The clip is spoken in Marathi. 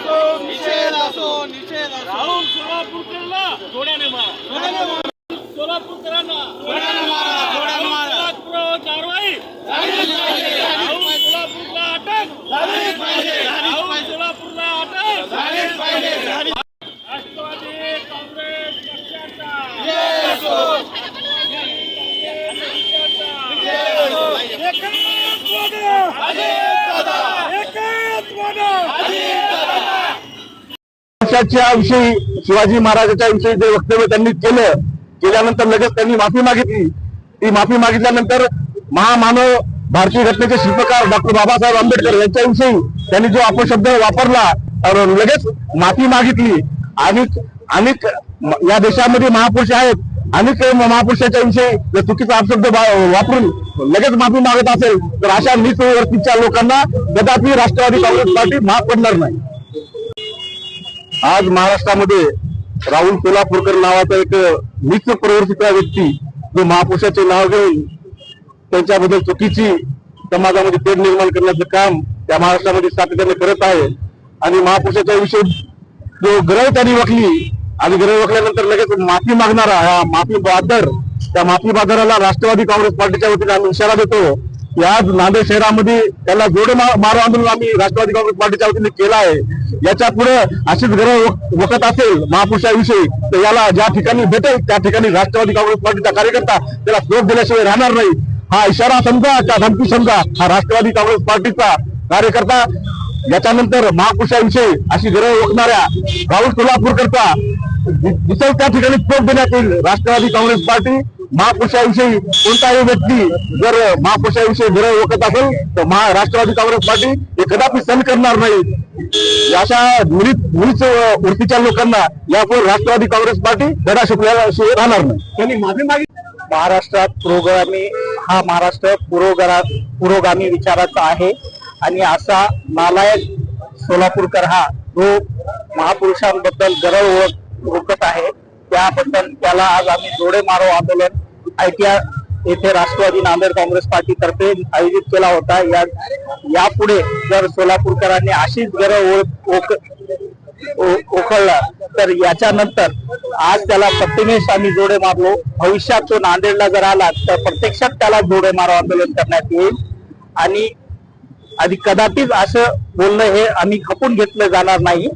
असो निषेध असो निषेध असो. राहुल सोलापूरकरला जोड्याने मारा. जोड्याने मारा. महाराजाच्या विषयी शिवाजी महाराजाच्या विषयी जे वक्तव्य त्यांनी केलं केल्यानंतर लगेच त्यांनी माफी मागितली. ती माफी मागितल्यानंतर महामानव भारतीय घटनेचे शिल्पकार डॉक्टर बाबासाहेब आंबेडकर यांच्याविषयी त्यांनी जो अपशब्द वापरला लगेच माफी मागितली. आणि अनेक या देशामध्ये महापुरुष आहेत. अनेक महापुरुषाच्या विषयी जर चुकीचा अपशब्द वापरून लगेच माफी मागत असेल तर अशा नीच व्यक्तीच्या लोकांना कदापि राष्ट्रवादी काँग्रेस पार्टी माफ पडणार नाही. आज महाराष्ट्रामध्ये राहुल कोल्हापूरकर नावाचा एक मित्र प्रवृत्तीचा व्यक्ती जो महापुरुषाचे नाव घेऊन त्यांच्याबद्दल चुकीची समाजामध्ये तेढ निर्माण करण्याचं काम त्या महाराष्ट्रामध्ये सातत्याने करत आहे. आणि महापुरुषाच्या विषयी जो ग्रह त्यांनी वकली आणि ग्रह वकल्यानंतर लगेच माफी मागणारा हा माफी बादर त्या माफी बाजाराला राष्ट्रवादी काँग्रेस पार्टीच्या वतीने आम्ही इशारा देतो. आज नांदेड शहरामध्ये त्याला जोड मारो आंदोलन आम्ही राष्ट्रवादी काँग्रेस पार्टीच्या वतीने केलं आहे. याच्यापुढे अशीच गरज वक- वकत असेल महापुरुषाविषयी तर याला ज्या ठिकाणी भेटेल त्या ठिकाणी राष्ट्रवादी काँग्रेस पार्टीचा कार्यकर्ता त्याला स्लोप दिल्याशिवाय राहणार नाही. हा इशारा समजा त्या धमकी समजा हा राष्ट्रवादी काँग्रेस पार्टीचा कार्यकर्ता. याच्यानंतर महापुरुषाविषयी अशी गरज ओळखणाऱ्या राहुल सोलापूरकरता दिसेल त्या ठिकाणी स्लोप देण्यात येईल राष्ट्रवादी काँग्रेस पार्टी. महापुरुषाविषयी कोणताही व्यक्ती जर महापुरुषाविषयी गरज ओळखत असेल तर महा राष्ट्रवादी काँग्रेस पार्टी हे कदापि सहन करणार नाही. अशा मुलीत मुलीच वृत्तीच्या लोकांना यापुढे राष्ट्रवादी काँग्रेस पार्टी धडा शिकल्याला शिवाय राहणार नाही. त्यांनी माफी मागितली? महाराष्ट्रात पुरोगामी हा महाराष्ट्र पुरोगरा पुरोगामी विचाराचा आहे. आणि असा नालायक सोलापूरकर हा जो महापुरुषांबद्दल गरज ओळख ओळखत आहे. त्याबद्दल त्याला आज आम्ही जोडे मारो आंदोलन. आयटीआर येथे राष्ट्रवादी नांदेड काँग्रेस पार्टी तर्फे आयोजित केला होता. या यापुढे जर सोलापूरकरांनी अशीच गरज ओळख ओखळला तर याच्यानंतर आज त्याला प्रतिमेश आम्ही जोडे मारलो. भविष्यात तो नांदेडला जर आला तर प्रत्यक्षात त्याला जोडे मारो आंदोलन करण्यात येईल. आणि आधी कदापिच असं बोलणं हे आम्ही खपून घेतलं जाणार नाही.